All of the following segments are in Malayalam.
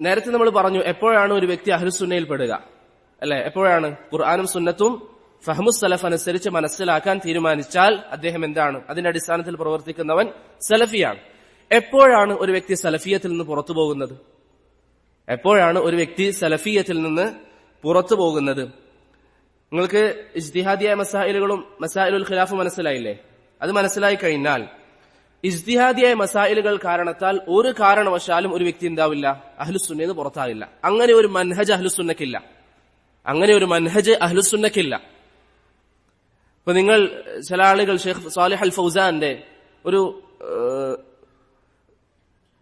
നേരത്തെ നമ്മൾ പറഞ്ഞു എപ്പോഴാണ് ഒരു വ്യക്തി അഹ്ലുസുന്നയിൽ പെടുക അല്ലെ? എപ്പോഴാണ്? ഖുർആാനും സുന്നത്തും ഫഹ്മുസ് സലഫ് അനുസരിച്ച് മനസ്സിലാക്കാൻ തീരുമാനിച്ചാൽ അദ്ദേഹം എന്താണ്? അതിന്റെ അടിസ്ഥാനത്തിൽ പ്രവർത്തിക്കുന്നവൻ സലഫിയാണ്. എപ്പോഴാണ് ഒരു വ്യക്തി സലഫിയത്തിൽ നിന്ന് പുറത്തു പോകുന്നത്? എപ്പോഴാണ് ഒരു വ്യക്തി സലഫിയത്തിൽ നിന്ന് പുറത്തു പോകുന്നത്? നിങ്ങൾക്ക് ഇജ്തിഹാദിയായ മസായിലുകളും മസായിലുൽ ഖിലാഫും മനസ്സിലായില്ലേ? അത് മനസ്സിലായി കഴിഞ്ഞാൽ ഇജ്തിഹാദിയായ മസായിലുകൾ കാരണത്താൽ ഒരു കാരണവശാലും ഒരു വ്യക്തി എന്താവില്ല? അഹ്ലുസുന്നന്ന് പുറത്താകില്ല അങ്ങനെ ഒരു മൻഹജ് അഹ്ലുസുന്നക്കില്ല. അങ്ങനെ ഒരു മൻഹജ് അഹ്ലുസുന്നക്കില്ല. ഇപ്പൊ നിങ്ങൾ ചില ആളുകൾ ഷെയ്ഖ് സാലിഹ് അൽ ഫൗസാന്റെ ഒരു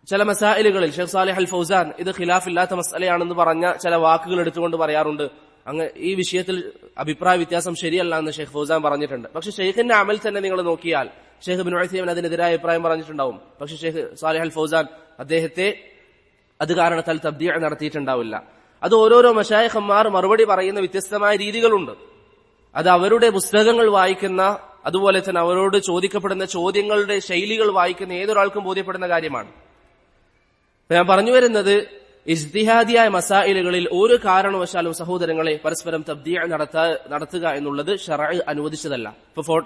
ചില മസായിലുകളിൽ ഷെയ്ഖ് സാലിഹ് അൽ ഫൗസാൻ ഇത് ഖിലാഫില്ലാത്ത മസാലയാണെന്ന് പറഞ്ഞ ചില വാക്കുകൾ എടുത്തുകൊണ്ട് പറയാറുണ്ട്. അങ്ങ് ഈ വിഷയത്തിൽ അഭിപ്രായ വ്യത്യാസം ശരിയല്ല എന്ന് ഷെയ്ഖ് ഫൗസാൻ പറഞ്ഞിട്ടുണ്ട്. പക്ഷെ ഷെയ്ഖിന്റെ അമൽ തന്നെ നിങ്ങൾ നോക്കിയാൽ ഷെയ്ഖ് ബിൻ ഉസൈമിൻ അതിനെതിരായ അഭിപ്രായം പറഞ്ഞിട്ടുണ്ടാവും. പക്ഷെ ഷെയ്ഖ് സാലിഹ് അൽ ഫൗസാൻ അദ്ദേഹത്തെ അത് കാരണത്താൽ തബ്ദീ നടത്തിയിട്ടുണ്ടാവില്ല. അത് ഓരോരോ മഷായഖന്മാർ മറുപടി പറയുന്ന വ്യത്യസ്തമായ രീതികളുണ്ട്. അത് അവരുടെ പുസ്തകങ്ങൾ വായിക്കുന്ന അതുപോലെ തന്നെ അവരോട് ചോദിക്കപ്പെടുന്ന ചോദ്യങ്ങളുടെ ശൈലികൾ വായിക്കുന്ന ഏതൊരാൾക്കും ബോധ്യപ്പെടുന്ന കാര്യമാണ്. ഞാൻ പറഞ്ഞു വരുന്നത് ഇജ്തിഹാദിയായ മസായിലുകളിൽ ഒരു കാരണവശാലും സഹോദരങ്ങളെ പരസ്പരം തബ്ദീ നടത്താ നടത്തുക എന്നുള്ളത് ഷറ അനുവദിച്ചതല്ല. ഇപ്പൊ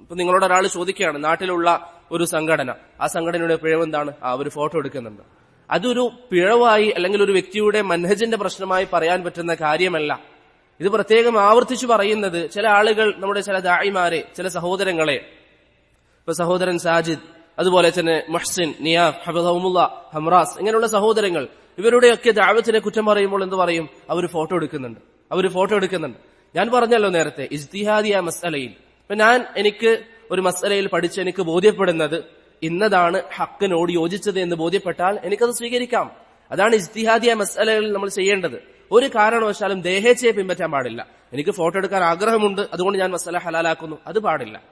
ഇപ്പൊ നിങ്ങളോട് ഒരാൾ ചോദിക്കുകയാണ് നാട്ടിലുള്ള ഒരു സംഘടന ആ സംഘടനയുടെ പിഴവ് എന്താണ് ആ ഒരു ഫോട്ടോ എടുക്കുന്നുണ്ട്. അതൊരു പിഴവായി അല്ലെങ്കിൽ ഒരു വ്യക്തിയുടെ മനഹജിന്റെ പ്രശ്നമായി പറയാൻ പറ്റുന്ന കാര്യമല്ല. ഇത് പ്രത്യേകം ആവർത്തിച്ചു പറയുന്നത് ചില ആളുകൾ നമ്മുടെ ചില ദായിമാരെ ചില സഹോദരങ്ങളെ. ഇപ്പൊ സഹോദരൻ സാജിദ് അതുപോലെ തന്നെ മുഹ്സിൻ നിയാഫ് ഹബിദമുല്ല ഹംറാസ് ഇങ്ങനെയുള്ള സഹോദരങ്ങൾ ഇവരുടെയൊക്കെ ദാവത്തിനെ കുറ്റം പറയുമ്പോൾ എന്ത് പറയും? അവർ ഫോട്ടോ എടുക്കുന്നുണ്ട്. അവർ ഫോട്ടോ എടുക്കുന്നുണ്ട്. ഞാൻ പറഞ്ഞല്ലോ നേരത്തെ ഇജ്തിഹാദിയ മസലയിൽ ഇപ്പൊ ഞാൻ എനിക്ക് ഒരു മസലയിൽ പഠിച്ച് എനിക്ക് ബോധ്യപ്പെടുന്നത് ഇന്നതാണ് ഹക്കിനോട് യോജിച്ചത് എന്ന് ബോധ്യപ്പെട്ടാൽ എനിക്കത് സ്വീകരിക്കാം. അതാണ് ഇജ്തിഹാദിയ മസലകളിൽ നമ്മൾ ചെയ്യേണ്ടത്. ഒരു കാരണവശാലും ദേഹേച്ഛയെ പിൻപറ്റാൻ പാടില്ല. എനിക്ക് ഫോട്ടോ എടുക്കാൻ ആഗ്രഹമുണ്ട് അതുകൊണ്ട് ഞാൻ മസല ഹലാലാക്കുന്നു. അത് പാടില്ല.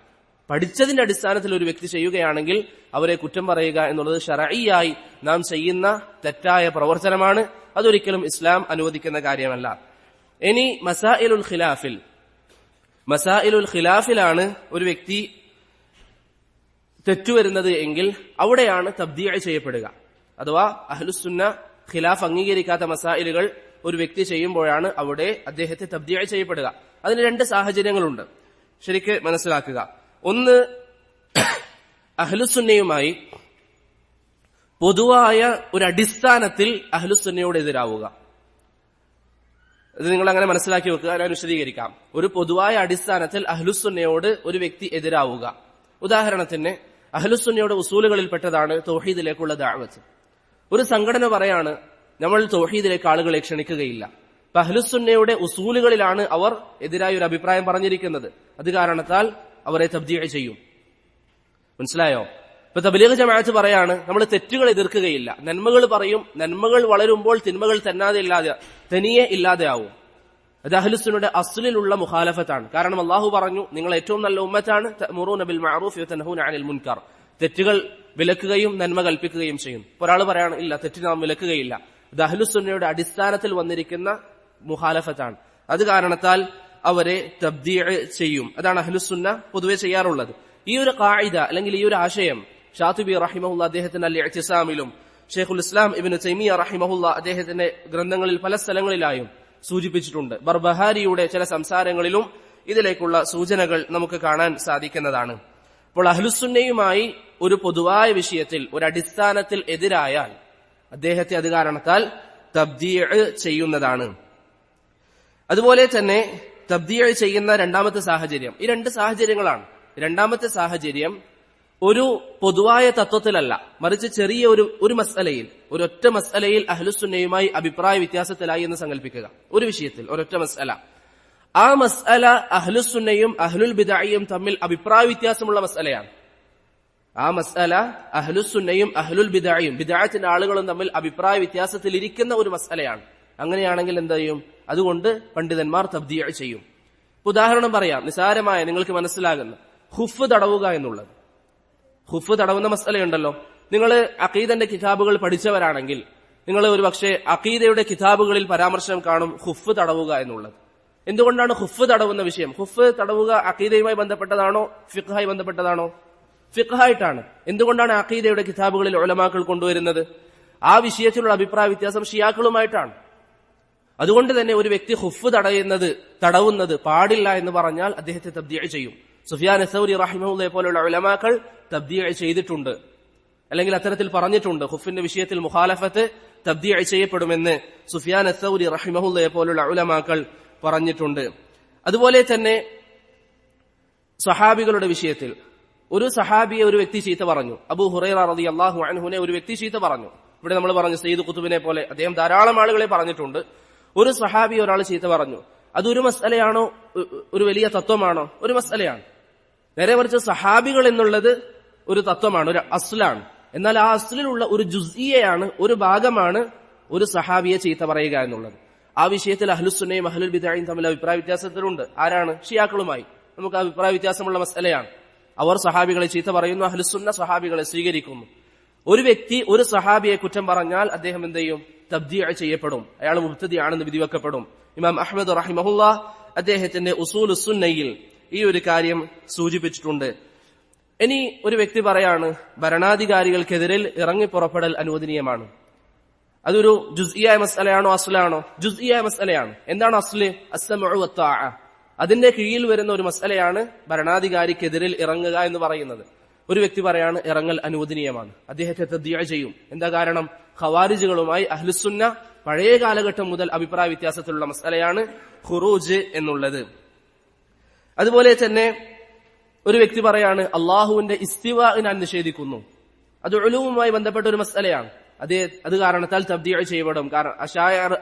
പഠിച്ചതിന്റെ അടിസ്ഥാനത്തിൽ ഒരു വ്യക്തി ചെയ്യുകയാണെങ്കിൽ അവരെ കുറ്റം പറയുക എന്നുള്ളത് ഷറയിയായി നാം ചെയ്യുന്ന തെറ്റായ പ്രവർത്തനമാണ്. അതൊരിക്കലും ഇസ്ലാം അനുവദിക്കുന്ന കാര്യമല്ല. ഇനി മസായിലുൽ ഖിലാഫിൽ. മസായിലുൽ ഖിലാഫിലാണ് ഒരു വ്യക്തി തെറ്റുവരുന്നത് എങ്കിൽ അവിടെയാണ് തബ്ദീ ചെയ്യപ്പെടുക. അഥവാ അഹ്ലുസുന്ന ഖിലാഫ് അംഗീകരിക്കാത്ത മസായിലുകൾ ഒരു വ്യക്തി ചെയ്യുമ്പോഴാണ് അവിടെ അദ്ദേഹത്തെ തബ്ദീ ചെയ്യപ്പെടുക. അതിന് രണ്ട് സാഹചര്യങ്ങളുണ്ട്. ശരിക്ക് മനസ്സിലാക്കുക. ഒന്ന് അഹ്ലുസുന്നയുമായി പൊതുവായ ഒരു അടിസ്ഥാനത്തിൽ അഹ്ലുസുന്നയോട് എതിരാവുക. ഇത് നിങ്ങൾ അങ്ങനെ മനസ്സിലാക്കി വെക്കുക ഞാൻ വിശദീകരിക്കാം. ഒരു പൊതുവായ അടിസ്ഥാനത്തിൽ അഹ്ലുസുന്നയോട് ഒരു വ്യക്തി എതിരാവുക. ഉദാഹരണത്തിന് അഹ്ലുസുന്നയുടെ ഉസൂലുകളിൽപ്പെട്ടതാണ് തൗഹീദിലേക്കുള്ള ദാവത്ത്. ഒരു സംഘടന പറയാണ് നമ്മൾ തൗഹീദിലേക്ക് ആളുകളെ ക്ഷണിക്കുകയില്ല. അപ്പൊ അഹ്ലുസുന്നയുടെ ഉസൂലുകളിലാണ് അവർ എതിരായ ഒരു അഭിപ്രായം പറഞ്ഞിരിക്കുന്നത്. അത് കാരണത്താൽ അവരെ തബ്ദീ ചെയ്യും. മനസ്സിലായോ? ഇപ്പൊ തബലീഗ് ജമാഅത്ത് പറയാണ് നമ്മൾ തെറ്റുകൾ എതിർക്കുകയില്ല. നന്മകൾ പറയും നന്മകൾ വളരുമ്പോൾ തിന്മകൾ തന്നാതെ ഇല്ലാതെ തനിയെ ഇല്ലാതെയാവും അത് അഹ്ലുസുന്നയുടെ അസ്ലിലുള്ള മുഖാലഫത്താണ്. കാരണം അള്ളാഹു പറഞ്ഞു നിങ്ങൾ ഏറ്റവും നല്ല ഉമ്മത്താണ് തഅ്മുറൂന ബിൽ മഅറൂഫ് അനിൽ തെറ്റുകൾ വിലക്കുകയും നന്മ കൽപ്പിക്കുകയും ചെയ്യും. ഒരാൾ പറയാണ് ഇല്ല തെറ്റ് നാം വിലക്കുകയില്ല. ഇത് അഹ്ലുസുന്നയുടെ അടിസ്ഥാനത്തിൽ വന്നിരിക്കുന്ന മുഖാലഫത്താണ്. അത് കാരണത്താൽ അവരെ തബ്ദീ ചെയ്യും. അതാണ് അഹ്ലുസുന്ന പൊതുവെ ചെയ്യാറുള്ളത്. ഈ ഒരു കായിക അല്ലെങ്കിൽ ഈ ഒരു ആശയം ഷാത്തുബി റഹിമഹുല്ല അദ്ദേഹത്തിന്റെ അല്ലെ അച്ചിസാമിലും ഷെയ്ഖുൽ ഇസ്ലാം ഇബിന് തൈമിയ റഹിമഹുല്ല അദ്ദേഹത്തിന്റെ ഗ്രന്ഥങ്ങളിൽ പല സ്ഥലങ്ങളിലായും സൂചിപ്പിച്ചിട്ടുണ്ട്. ബർബഹാരിയുടെ ചില സംസാരങ്ങളിലും ഇതിലേക്കുള്ള സൂചനകൾ നമുക്ക് കാണാൻ സാധിക്കുന്നതാണ്. അപ്പോൾ അഹ്ലുസുന്നയുമായി ഒരു പൊതുവായ വിഷയത്തിൽ ഒരു അടിസ്ഥാനത്തിൽ എതിരായാൽ അദ്ദേഹത്തെ അത് കാരണത്താൽ തബ്ദീ ചെയ്യുന്നതാണ്. അതുപോലെ തന്നെ തബ്ദീ ചെയ്യുന്ന രണ്ടാമത്തെ സാഹചര്യം. ഈ രണ്ട് സാഹചര്യങ്ങളാണ്. രണ്ടാമത്തെ സാഹചര്യം ഒരു പൊതുവായ തത്വത്തിലല്ല. മറിച്ച് ചെറിയ ഒരു ഒരു മസലയിൽ ഒരൊറ്റ മസലയിൽ അഹ്ലുസുന്നയുമായി അഭിപ്രായ വ്യത്യാസത്തിലായി എന്ന് സങ്കല്പിക്കുക ഒരു വിഷയത്തിൽ ഒരൊറ്റ മസല ആ മസല അഹ്ലുസുന്നയും അഹ്ലുൽ ബിദായിയും തമ്മിൽ അഭിപ്രായ വ്യത്യാസമുള്ള മസലയാണ് ആ മസല അഹ്ലുസുന്നയും അഹ്ലുൽ ബിദായും ബിദായത്തിന്റെ ആളുകളും തമ്മിൽ അഭിപ്രായ വ്യത്യാസത്തിൽ ഇരിക്കുന്ന ഒരു മസലയാണ് അങ്ങനെയാണെങ്കിൽ എന്ത് ചെയ്യും? അതുകൊണ്ട് പണ്ഡിതന്മാർ തബ്ദീ ചെയ്യും. ഉദാഹരണം പറയാം. നിസാരമായ നിങ്ങൾക്ക് മനസ്സിലാകുന്ന. ഹുഫ് തടവുക എന്നുള്ളത്. ഹുഫ് തടവുന്ന മസലയുണ്ടല്ലോ. നിങ്ങൾ അഖീദന്റെ കിതാബുകൾ പഠിച്ചവരാണെങ്കിൽ നിങ്ങൾ ഒരു പക്ഷേ അഖീദയുടെ കിതാബുകളിൽ പരാമർശം കാണും ഹുഫ് തടവുക എന്നുള്ളത്. എന്തുകൊണ്ടാണ് ഹുഫ് തടവുന്ന വിഷയം? ഹുഫ് തടവുക അഖീദയുമായി ബന്ധപ്പെട്ടതാണോ? ഫിഖായി ബന്ധപ്പെട്ടതാണോ? ഫിഖായിട്ടാണ് എന്തുകൊണ്ടാണ് അഖീദയുടെ കിതാബുകളിൽ ഒലമാക്കൾ കൊണ്ടുവരുന്നത്? ആ വിഷയത്തിലുള്ള അഭിപ്രായ വ്യത്യാസം ഷിയാക്കളുമായിട്ടാണ്. അതുകൊണ്ട് തന്നെ ഒരു വ്യക്തി ഹുഫ് തടയുന്നത് തടവുന്നത് പാടില്ല എന്ന് പറഞ്ഞാൽ അദ്ദേഹത്തെ തബ്ദിയ ചെയ്യും. സുഫിയാൻ സൗരി റഹിമുള്ള പോലുള്ള ഉലമാക്കൾ തബ്ദിയ ചെയ്തിട്ടുണ്ട്. അല്ലെങ്കിൽ അത്തരത്തിൽ പറഞ്ഞിട്ടുണ്ട് ഹുഫിന്റെ വിഷയത്തിൽ മുഖാലഫത്ത് തബ്ദീഅ ചെയ്യപ്പെടുമെന്ന് സുഫിയാൻ സൗരി റഹിമഹുല്ലയെ പോലുള്ള ഉലമാക്കൾ പറഞ്ഞിട്ടുണ്ട്. അതുപോലെ തന്നെ സഹാബികളുടെ വിഷയത്തിൽ ഒരു സഹാബിയെ ഒരു വ്യക്തി ചീത്ത പറഞ്ഞു. അബു ഹുറൈറ റതി അള്ളാഹു അൻഹുനെ ഒരു വ്യക്തി ചീത്ത പറഞ്ഞു. ഇവിടെ നമ്മൾ പറഞ്ഞു സയ്യിദ് കുത്തുബിനെ പോലെ അദ്ദേഹം ധാരാളം ആളുകളെ പറഞ്ഞിട്ടുണ്ട്. ഒരു സഹാബി ഒരാൾ ചീത്ത പറഞ്ഞു. അതൊരു മസലയാണോ ഒ- ഒരു വലിയ തത്വമാണോ? ഒരു മസലയാണ് നേരെ മറിച്ച് സഹാബികൾ എന്നുള്ളത് ഒരു തത്വമാണ് ഒരു അസ്ലാണ്. എന്നാൽ ആ അസ്ലിലുള്ള ഒരു ജുസിയയാണ് ഒരു ഭാഗമാണ് ഒരു സഹാബിയെ ചീത്ത പറയുക എന്നുള്ളത്. ആ വിഷയത്തിൽ അഹ്ലുസുന്നയും അഹ്ലുൽ ബിദായും തമ്മിൽ അഭിപ്രായ വ്യത്യാസത്തിലുണ്ട്. ആരാണ്? ഷിയാക്കളുമായി. നമുക്ക് അഭിപ്രായ വ്യത്യാസമുള്ള മസലയാണ് അവർ സഹാബികളെ ചീത്ത പറയുന്നു അഹ്ലുസുന്ന സഹാബികളെ സ്വീകരിക്കുന്നു. ഒരു വ്യക്തി ഒരു സഹാബിയെ കുറ്റം പറഞ്ഞാൽ അദ്ദേഹം എന്ത് ചെയ്യും? തബ്ദീഅ ചെയ്യപ്പെടും. അയാൾ മുബ്തദിയാണെന്ന് വിധിവെക്കപ്പെടും. ഇമാം അഹമ്മദ് റഹിമഹുല്ല അദ്ദേഹത്തിന്റെ ഉസൂൽ സുന്നയിൽ ഈ ഒരു കാര്യം സൂചിപ്പിച്ചിട്ടുണ്ട്. ഇനി ഒരു വ്യക്തി പറയാണ് ഭരണാധികാരികൾക്കെതിരിൽ ഇറങ്ങി പുറപ്പെടൽ അനുവദനീയമാണ്. അതൊരു ജുസ്ഇയായ മസലയാണോ അസ്ലാണോ? ജുസ്ഇയായ മസലയാണ്. എന്താണ് അസ്ല്? അസ്സമഉ വത്താഅ അതിന്റെ കീഴിൽ വരുന്ന ഒരു മസലയാണ് ഭരണാധികാരിക്കെതിരിൽ ഇറങ്ങുക എന്ന് പറയുന്നത്. ഒരു വ്യക്തി പറയാണ് ഇറങ്ങൽ അനുവദനീയമാണ്. അദ്ദേഹത്തെ തദ്ദീഅ ചെയ്യും. എന്താ കാരണം? ഖവാരിജുകളുമായി അഹ്ലുസുന്ന പഴയ കാലഘട്ടം മുതൽ അഭിപ്രായ വ്യത്യാസത്തിലുള്ള മസാലയാണ് ഖുറൂജ് എന്നുള്ളത്. അതുപോലെ തന്നെ ഒരു വ്യക്തി പറയാണ് അള്ളാഹുവിന്റെ ഇസ്തിവ ഞാൻ നിഷേധിക്കുന്നു. അത് ഒലുവുമായി ബന്ധപ്പെട്ട ഒരു മസലയാണ്. അതേ അത് കാരണത്താൽ തബ്ദീഅ ചെയ്യപ്പെടും. കാരണം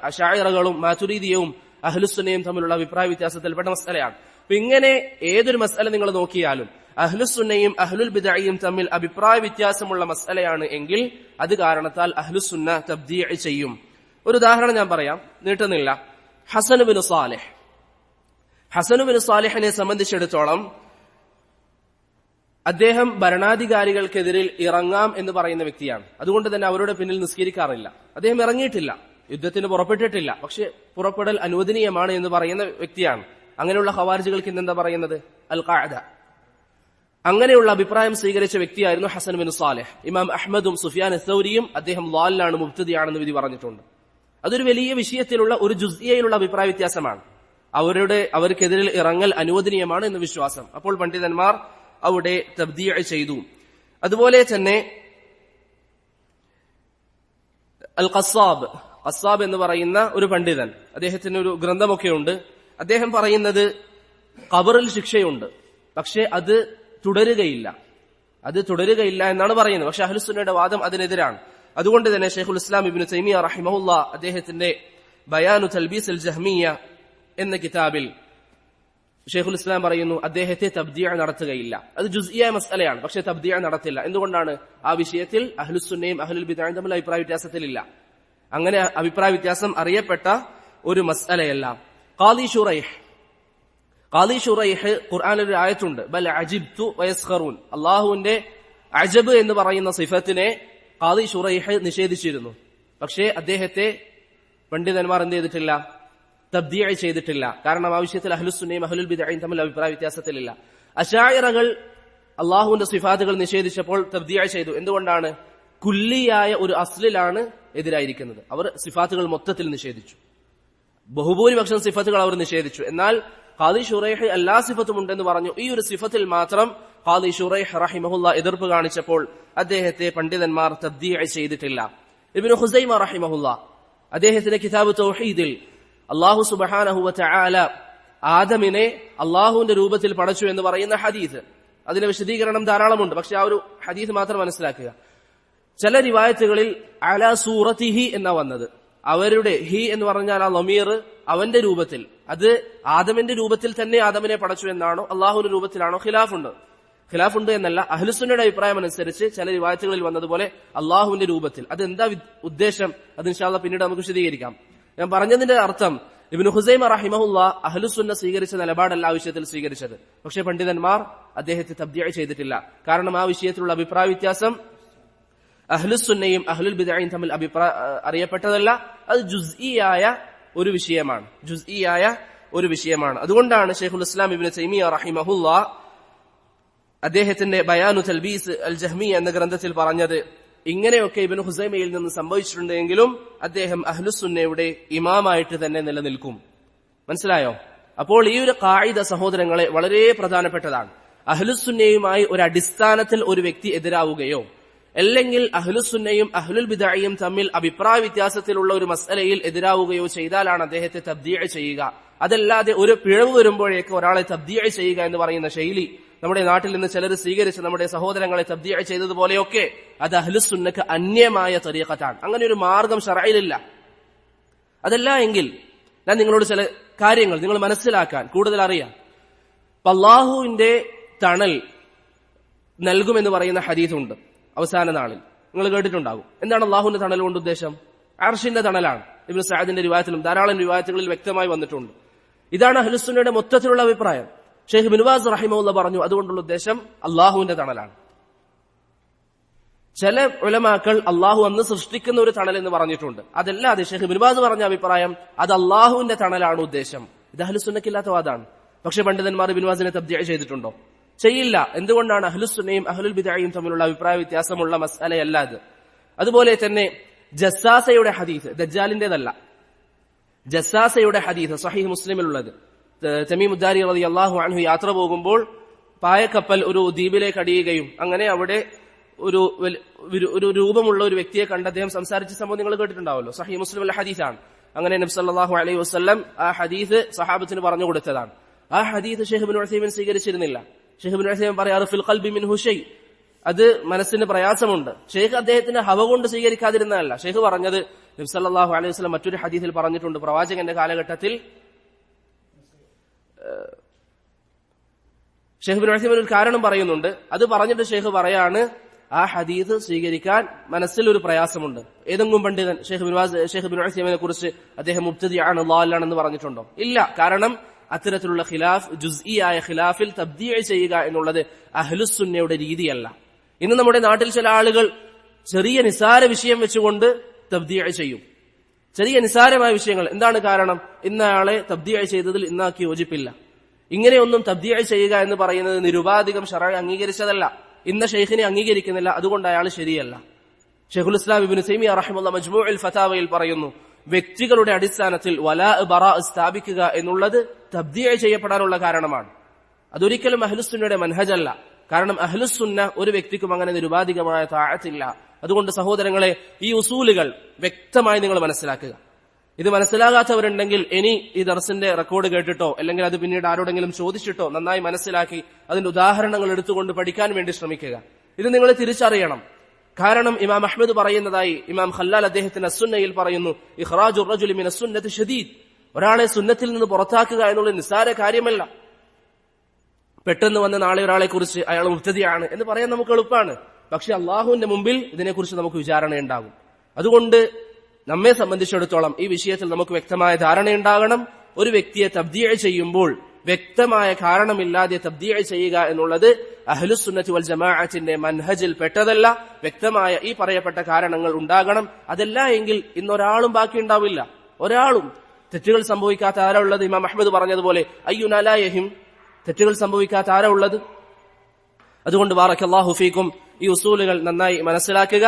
അഷായറകളും മാതുരീദിയവും അഹ്ലുസുന്നയും തമ്മിലുള്ള അഭിപ്രായ വ്യത്യാസത്തിൽപ്പെട്ട മസലയാണ്. അപ്പൊ ഇങ്ങനെ ഏതൊരു മസല നിങ്ങൾ നോക്കിയാലും അഹ്ലുസുന്നയും അഹ്ലുൽ ബിദയും തമ്മിൽ അഭിപ്രായ വ്യത്യാസമുള്ള മസലയാണ് എങ്കിൽ അത് കാരണത്താൽ അഹ്ലുസുന്ന തബ്ദീഅ ചെയ്യും. ഒരു ഉദാഹരണം ഞാൻ പറയാം. നീട്ടുന്നില്ല. Hasan bin Salih. Hasan bin സാലിഹിനെ സംബന്ധിച്ചിടത്തോളം അദ്ദേഹം ഭരണാധികാരികൾക്കെതിരിൽ ഇറങ്ങാം എന്ന് പറയുന്ന വ്യക്തിയാണ്. അതുകൊണ്ട് തന്നെ അവരുടെ പിന്നിൽ നിസ്കരിക്കാറില്ല. അദ്ദേഹം ഇറങ്ങിയിട്ടില്ല. യുദ്ധത്തിന് പുറപ്പെട്ടിട്ടില്ല. പക്ഷെ പുറപ്പെടൽ അനുവദനീയമാണ് എന്ന് പറയുന്ന വ്യക്തിയാണ്. അങ്ങനെയുള്ള ഹവാർജുകൾക്ക് ഇന്നെന്താ പറയുന്നത്? അൽ ഖാഅദ അങ്ങനെയുള്ള അഭിപ്രായം സ്വീകരിച്ച വ്യക്തിയായിരുന്നു ഹസൻ ബിൻ സാലിഹ്. ഇമാം അഹമ്മദും സുഫിയാൻ സൗരിയും അദ്ദേഹം ലാലിലാണ് മുബ്തദിയാണെന്ന് വിധി പറഞ്ഞിട്ടുണ്ട്. അതൊരു വലിയ വിഷയത്തിലുള്ള ഒരു ജുസിയയിലുള്ള അഭിപ്രായ വ്യത്യാസമാണ്. അവരുടെ അവർക്കെതിരിൽ ഇറങ്ങൽ അനുവദനീയമാണ് എന്ന വിശ്വാസം. അപ്പോൾ പണ്ഡിതന്മാർ അവിടെ തബ്ദീഅ ചെയ്തു. അതുപോലെ തന്നെ അൽ ഖസാബ് ഖസാബ് എന്ന് പറയുന്ന ഒരു പണ്ഡിതൻ. അദ്ദേഹത്തിന് ഒരു ഗ്രന്ഥമൊക്കെ ഉണ്ട് അദ്ദേഹം പറയുന്നത് കബറിൽ ശിക്ഷയുണ്ട്. പക്ഷെ അത് തുടരുകയില്ല. അത് തുടരുകയില്ല എന്നാണ് പറയുന്നത്. പക്ഷെ അഹ്ലുസുന്നയുടെ വാദം അതിനെതിരാണ്. അതുകൊണ്ട് തന്നെ ഷെയ്ഖുൽ ഇസ്ലാം ഇബിന് തൈമിയ റഹിമഹുല്ല അദ്ദേഹത്തിന്റെ ബയാനു തൽബീസ് അൽ ജഹ്മിയ എന്ന കിതാബിൽ ഷെയ്ഖുൽ ഇസ്ലാം പറയുന്നു അദ്ദേഹത്തെ തബ്ദിയ നടത്തുകയില്ല. അത് ജുസിയ മസലയാണ് പക്ഷെ തബ്ദിയ നടത്തില്ല. എന്തുകൊണ്ടാണ് ആ വിഷയത്തിൽ അഹ്ലുസുന്നയും അഹ്ലുൽ ബിദായും തമ്മിൽ അഭിപ്രായ വ്യത്യാസത്തിലില്ല? അങ്ങനെ അഭിപ്രായ വ്യത്യാസം അറിയപ്പെട്ട ഒരു മസലയല്ല ഖാദി ഷുറൈഹ് ഖാദി ഷുറൈഹ് ഖുർആാനൊരു ആയത്തുണ്ട് ബൽ അജിബ്തു വയസ്ഖറൂൻ. അള്ളാഹുവിന്റെ അജബ് എന്ന് പറയുന്ന സിഫത്തിനെ ഖാദി ഷുറൈഹ് നിഷേധിച്ചിരുന്നു. പക്ഷേ അദ്ദേഹത്തെ പണ്ഡിതന്മാർ എന്ത് ചെയ്തിട്ടില്ല? തബ്ദിയായി ചെയ്തിട്ടില്ല. കാരണം ആവശ്യത്തിൽ അഹ്ലുസുന്നയും അഹ്ലുൽ ബിദായും തമ്മിൽ അഭിപ്രായ വ്യത്യാസത്തിലില്ല. അശായറകൾ അള്ളാഹുവിന്റെ സിഫാദുകൾ നിഷേധിച്ചപ്പോൾ തബ്ദിയായി ചെയ്തു. എന്തുകൊണ്ടാണ്? കുല്ലിയായ ഒരു അസ്ലിലാണ് എതിരായിരിക്കുന്നത്. അവർ സിഫാത്തുകൾ മൊത്തത്തിൽ നിഷേധിച്ചു. ബഹുഭൂരിപക്ഷം സിഫത്തുകൾ അവർ നിഷേധിച്ചു. എന്നാൽ ഖാദി ഷുറൈഹ് എല്ലാ സിഫത്തും ഉണ്ടെന്ന് പറഞ്ഞു. ഈ ഒരു സിഫത്തിൽ മാത്രം ഖാദി ഷുറൈഹ് റഹിമഹുല്ല എതിർപ്പ് കാണിച്ചപ്പോൾ അദ്ദേഹത്തെ പണ്ഡിതന്മാർ തബ്ദീഅ ചെയ്തിട്ടില്ല. ഇബ്നു ഹുസൈമ റഹിമഹുല്ല അദ്ദേഹത്തിന്റെ കിതാബ് തൗഹീദിൽ അള്ളാഹു സുബഹാനഹു വതആല ആദമിനെ അള്ളാഹുവിന്റെ രൂപത്തിൽ പടച്ചു എന്ന് പറയുന്ന ഹദീസ്. അതിന്റെ വിശദീകരണം ധാരാളമുണ്ട്. പക്ഷെ ആ ഒരു ഹദീസ് മാത്രം മനസ്സിലാക്കുക. ചില റിവായത്തുകളിൽ അല സൂറത്തിഹി എന്നാ വന്നത്. അവരുടെ ഹി എന്ന് പറഞ്ഞാൽ ആ ലമീർ അവന്റെ രൂപത്തിൽ. അത് ആദമിന്റെ രൂപത്തിൽ തന്നെ ആദമിനെ പടച്ചു എന്നാണോ അള്ളാഹുവിന്റെ രൂപത്തിലാണോ ഖിലാഫുണ്ട്. ഖിലാഫുണ്ട് എന്നല്ല അഹ്ലുസുന്നയുടെ അഭിപ്രായം അനുസരിച്ച് ചില റിവായത്തുകളിൽ വന്നതുപോലെ അള്ളാഹുവിന്റെ രൂപത്തിൽ. അത് എന്താ ഉദ്ദേശം? അത് ഇൻഷാല്ല പിന്നീട് നമുക്ക് വിശദീകരിക്കാം. ഞാൻ പറഞ്ഞതിന്റെ അർത്ഥം ഇബിൻ ഹുസൈമ റഹിമഹുല്ല അഹ്ലുസുന്ന സ്വീകരിച്ച നിലപാടല്ല ആ വിഷയത്തിൽ സ്വീകരിച്ചത്. പക്ഷേ പണ്ഡിതന്മാർ അദ്ദേഹത്തെ തബ്ദിയ ചെയ്തിട്ടില്ല. കാരണം ആ വിഷയത്തിലുള്ള അഭിപ്രായ വ്യത്യാസം അഹ്ലുസുന്നയും അഹ്ലുൽ ബിദായും തമ്മിൽ അഭിപ്രായ അറിയപ്പെട്ടതല്ല. അത് ജുസ്ഇയായ ഒരു വിഷയമാണ്. ജുസ്ഇയായ ഒരു വിഷയമാണ്. അതുകൊണ്ടാണ് ഷെയ്ഖുൽ ഇസ്ലാം ഇബ്നു തൈമിയ റഹിമഹുല്ല അദ്ദേഹത്തിന്റെ ബയാനു തൽബീസ് അൽ ജഹ്മി എന്ന ഗ്രന്ഥത്തിൽ പറഞ്ഞത് ഇങ്ങനെയൊക്കെ ഇബിൻ ഹുസൈമയിൽ നിന്ന് സംഭവിച്ചിട്ടുണ്ടെങ്കിലും അദ്ദേഹം അഹ്ലുസുന്നയുടെ ഇമാമായിട്ട് തന്നെ നിലനിൽക്കും. മനസ്സിലായോ? അപ്പോൾ ഈ ഒരു കായിക സഹോദരങ്ങളെ വളരെ പ്രധാനപ്പെട്ടതാണ്. അഹ്ലുസുന്നയുമായി ഒരു അടിസ്ഥാനത്തിൽ ഒരു വ്യക്തി എതിരാവുകയോ അല്ലെങ്കിൽ അഹ്ലുസുന്നയും അഹ്ലുൽ ബിദായിയും തമ്മിൽ അഭിപ്രായ വ്യത്യാസത്തിലുള്ള ഒരു മസലയിൽ എതിരാവുകയോ ചെയ്താലാണ് അദ്ദേഹത്തെ തബ്ദീഅ ചെയ്യുക. അതല്ലാതെ ഒരു പിഴവ് വരുമ്പോഴേക്ക് ഒരാളെ തബ്ദീഅ ചെയ്യുക എന്ന് പറയുന്ന ശൈലി നമ്മുടെ നാട്ടിൽ നിന്ന് ചിലർ സ്വീകരിച്ച് നമ്മുടെ സഹോദരങ്ങളെ തബ്ദീഅ ചെയ്തതുപോലെയൊക്കെ അത് അഹ്ലുസുന്നക്ക് അന്യമായ തരീഖത്താണ്. അങ്ങനെ ഒരു മാർഗം ഷറയിലില്ല അതല്ല എങ്കിൽ ഞാൻ നിങ്ങളോട് ചില കാര്യങ്ങൾ നിങ്ങൾ മനസ്സിലാക്കാൻ കൂടുതൽ അറിയാം. അള്ളാഹുവിന്റെ തണൽ നൽകുമെന്ന് പറയുന്ന ഹദീസുണ്ട്. അവസാന നാളിൽ. നിങ്ങൾ കേട്ടിട്ടുണ്ടാകും. എന്താണ് അള്ളാഹുവിന്റെ തണൽ കൊണ്ട് ഉദ്ദേശം? അർഷിന്റെ തണലാണ്. ഇബ്നു സഅദിന്റെ രൂപത്തിലും ധാരാളം റിവായത്തുകളിൽ വ്യക്തമായി വന്നിട്ടുണ്ട്. ഇതാണ് അഹ്ലുസുന്നയുടെ മൊത്തത്തിലുള്ള അഭിപ്രായം. ഷെയ്ഖ് ബിൻവാസ് റഹിമുള്ള പറഞ്ഞു അതുകൊണ്ടുള്ള ഉദ്ദേശം അള്ളാഹുവിന്റെ തണലാണ്. ചില ഉലമാക്കൾ അള്ളാഹു അന്ന് സൃഷ്ടിക്കുന്ന ഒരു തണൽ എന്ന് പറഞ്ഞിട്ടുണ്ട്. അതല്ലാതെ ഷെയ്ഖ് ബിൻവാസ് പറഞ്ഞ അഭിപ്രായം. അത് അള്ളാഹുവിന്റെ തണലാണ് ഉദ്ദേശം. ഇത് അഹ്ലുസുന്നക്കില്ലാത്ത വാദാണ്. പക്ഷെ പണ്ഡിതന്മാർ ബിൻവാസിനെ തബ്ദിയ ചെയ്തിട്ടുണ്ടോ? ചെയ്യില്ല. എന്തുകൊണ്ടാണ് അഹ്ലുസുന്നയും അഹ്ലുൽ ബിദായും തമ്മിലുള്ള അഭിപ്രായ വ്യത്യാസമുള്ള മസാലയല്ല അത്? അതുപോലെ തന്നെ ജസ്സാസയുടെ ഹദീസ് ദജ്ജാലിന്റേതല്ല. ജസ്സാസയുടെ ഹദീസ് സഹീഹ് മുസ്ലിമിലുള്ളത്. ഉദ്ദാരി റതി അള്ളാഹു അൻഹു യാത്ര പോകുമ്പോൾ പായക്കപ്പൽ ഒരു ദ്വീപിലേക്ക് അടിയുകയും അങ്ങനെ അവിടെ ഒരു ഒരു- രൂപമുള്ള ഒരു വ്യക്തിയെ കണ്ട് അദ്ദേഹം സംസാരിച്ച സംഭവം നിങ്ങൾ കേട്ടിട്ടുണ്ടാവല്ലോ. സഹി മുസ്ലിം അല്ല ഹദീസാണ്. അങ്ങനെ നബി സല്ലല്ലാഹു അലൈഹി വസ്ലം ആ ഹദീസ് സഹാബത്തിന് പറഞ്ഞു കൊടുത്തതാണ്. ആ ഹദീസ് ഷെഹബിൻ ബിൻ ഉസൈമിൻ സ്വീകരിച്ചിരുന്നില്ല. ഷെയ്ഖ് ഉസൈമിൻ പറയാറ് ഫിൽ ഖൽബി മിൻ ഹുഷൈ അത് മനസ്സിന് പ്രയാസമുണ്ട്. ഷെയ്ഖ് അദ്ദേഹത്തിന്റെ ഹവ കൊണ്ട് സ്വീകരിക്കാതിരുന്നതല്ല. ഷെയ്ഖ് പറഞ്ഞത് നബ്സല്ലാഹു അലൈഹി വസല്ലം മറ്റൊരു ഹദീസിൽ പറഞ്ഞിട്ടുണ്ട്. പ്രവാചകന്റെ കാലഘട്ടത്തിൽ ഷെയ്ഖ് ബിൻ ഒരു കാരണം പറയുന്നുണ്ട്. അത് പറഞ്ഞിട്ട് ഷെയ്ഖ് പറയാണ് ആ ഹദീദ് സ്വീകരിക്കാൻ മനസ്സിൽ ഒരു പ്രയാസമുണ്ട്. ഏതെങ്കിലും പണ്ഡിതൻ ഷെയ്ഖ് ബിൻ ഷെയ്ഖ് ബിൻ ഉസൈമിനെ കുറിച്ച് അദ്ദേഹം മുബ്തദിയാണ് ലാലാണെന്ന് പറഞ്ഞിട്ടുണ്ടോ? ഇല്ല. കാരണം അത്തരത്തിലുള്ള ഖിലാഫ് ജുസ്ഇയായ ഖിലാഫിൽ തബ്ദീഅ ചെയ്യുക എന്നുള്ളത് അഹ്ലുസുന്നയുടെ രീതിയല്ല. ഇന്ന് നമ്മുടെ നാട്ടിൽ ചില ആളുകൾ ചെറിയ നിസാര വിഷയം വെച്ചുകൊണ്ട് തബ്ദീഅ ചെയ്യും. ചെറിയ നിസാരമായ വിഷയങ്ങൾ. എന്താണ് കാരണം? ഇന്നയാളെ തബ്ദീഅ ചെയ്തതിൽ ഇന്നാക്കി യോജിപ്പില്ല. ഇങ്ങനെയൊന്നും തബ്ദീഅ ചെയ്യുക എന്ന് പറയുന്നത് നിരുപാധികം ഷറ അംഗീകരിച്ചതല്ല. ഇന്ന ഷെയ്ഖിനെ അംഗീകരിക്കുന്നില്ല. അതുകൊണ്ട് അയാൾ ശരിയല്ല. ഷെയ്ഖുൽ ഇസ്ലാം ഇബിൻ സൈമിയ റഹിമുള്ള മജ്മുഅൽ ഫതാവയിൽ പറയുന്നു വ്യക്തികളുടെ അടിസ്ഥാനത്തിൽ വലാ ബറ സ്ഥാപിക്കുക എന്നുള്ളത് തബ്ദിയ ചെയ്യപ്പെടാനുള്ള കാരണമാണ്. അതൊരിക്കലും അഹ്ലുസുന്നയുടെ മനഹജല്ല കാരണം അഹ്ലുസുന്ന ഒരു വ്യക്തിക്കും അങ്ങനെ നിരുപാധികമായ താഴത്തില്ല. അതുകൊണ്ട് സഹോദരങ്ങളെ ഈ ഉസൂലുകൾ വ്യക്തമായി നിങ്ങൾ മനസ്സിലാക്കുക. ഇത് മനസ്സിലാകാത്തവരുണ്ടെങ്കിൽ ഇനി ഈ ദർസിന്റെ റെക്കോർഡ് കേട്ടിട്ടോ അല്ലെങ്കിൽ അത് പിന്നീട് ആരോടെങ്കിലും ചോദിച്ചിട്ടോ നന്നായി മനസ്സിലാക്കി അതിന്റെ ഉദാഹരണങ്ങൾ എടുത്തുകൊണ്ട് പഠിക്കാൻ വേണ്ടി ശ്രമിക്കുക. ഇത് നിങ്ങൾ തിരിച്ചറിയണം. കാരണം ഇമാം അഹ്മദ് പറയുന്നതായി ഇമാം ഖല്ലാൽ അദ്ദേഹത്തിന്റെ അസുന്നയിൽ പറയുന്നു ഇഹ്റാജു റജുലി മിന സുന്നത്ത് ഷദീദ്. ഒരാളെ സുന്നത്തിൽ നിന്ന് പുറത്താക്കുക എന്നുള്ള നിസ്സാര കാര്യമല്ല. പെട്ടെന്ന് വന്ന നാളെ ഒരാളെ കുറിച്ച് അയാൾ മുക്തതിയാണ് എന്ന് പറയാൻ നമുക്ക് എളുപ്പമാണ്. പക്ഷെ അള്ളാഹുവിന്റെ മുമ്പിൽ ഇതിനെക്കുറിച്ച് നമുക്ക് വിചാരണയുണ്ടാകും അതുകൊണ്ട് നമ്മെ സംബന്ധിച്ചിടത്തോളം ഈ വിഷയത്തിൽ നമുക്ക് വ്യക്തമായ ധാരണയുണ്ടാകണം ഒരു വ്യക്തിയെ തബ്ദീഅ ചെയ്യുമ്പോൾ വ്യക്തമായ കാരണമില്ലാതെ തബ്ദീ ചെയ്യുക എന്നുള്ളത് അഹ്ലുസുന്നത്തി വൽ ജമാഅത്തിന്റെ മൻഹജിൽ പെട്ടതല്ല. വ്യക്തമായ ഈ പറയപ്പെട്ട കാരണങ്ങൾ ഉണ്ടാകണം. അതല്ല എങ്കിൽ ഇന്നൊരാളും ബാക്കി ഉണ്ടാവില്ല. ഒരാളും. തെറ്റുകൾ സംഭവിക്കാത്ത ആരാ ഉള്ളത്? ഇമാം അഹമ്മദ് പറഞ്ഞതുപോലെ അയ്യുനലായഹിം തെറ്റുകൾ സംഭവിക്കാത്ത ആരാ ഉള്ളത്? അതുകൊണ്ട് വാറക്കല്ലാ ഫീക്കും ഈ ഉസൂലുകൾ നന്നായി മനസ്സിലാക്കുക.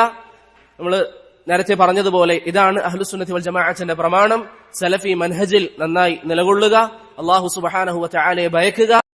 നമ്മൾ നേരത്തെ പറഞ്ഞതുപോലെ ഇതാണ് അഹ്ലുസുന്നത്തി വൽ ജമാഅത്തിന്റെ പ്രമാണം. സലഫി മൻഹജിൽ നന്നായി നിലകൊള്ളുക. അള്ളാഹു സുബ്ഹാനഹു വ തആലയെ ഭയക്കുക.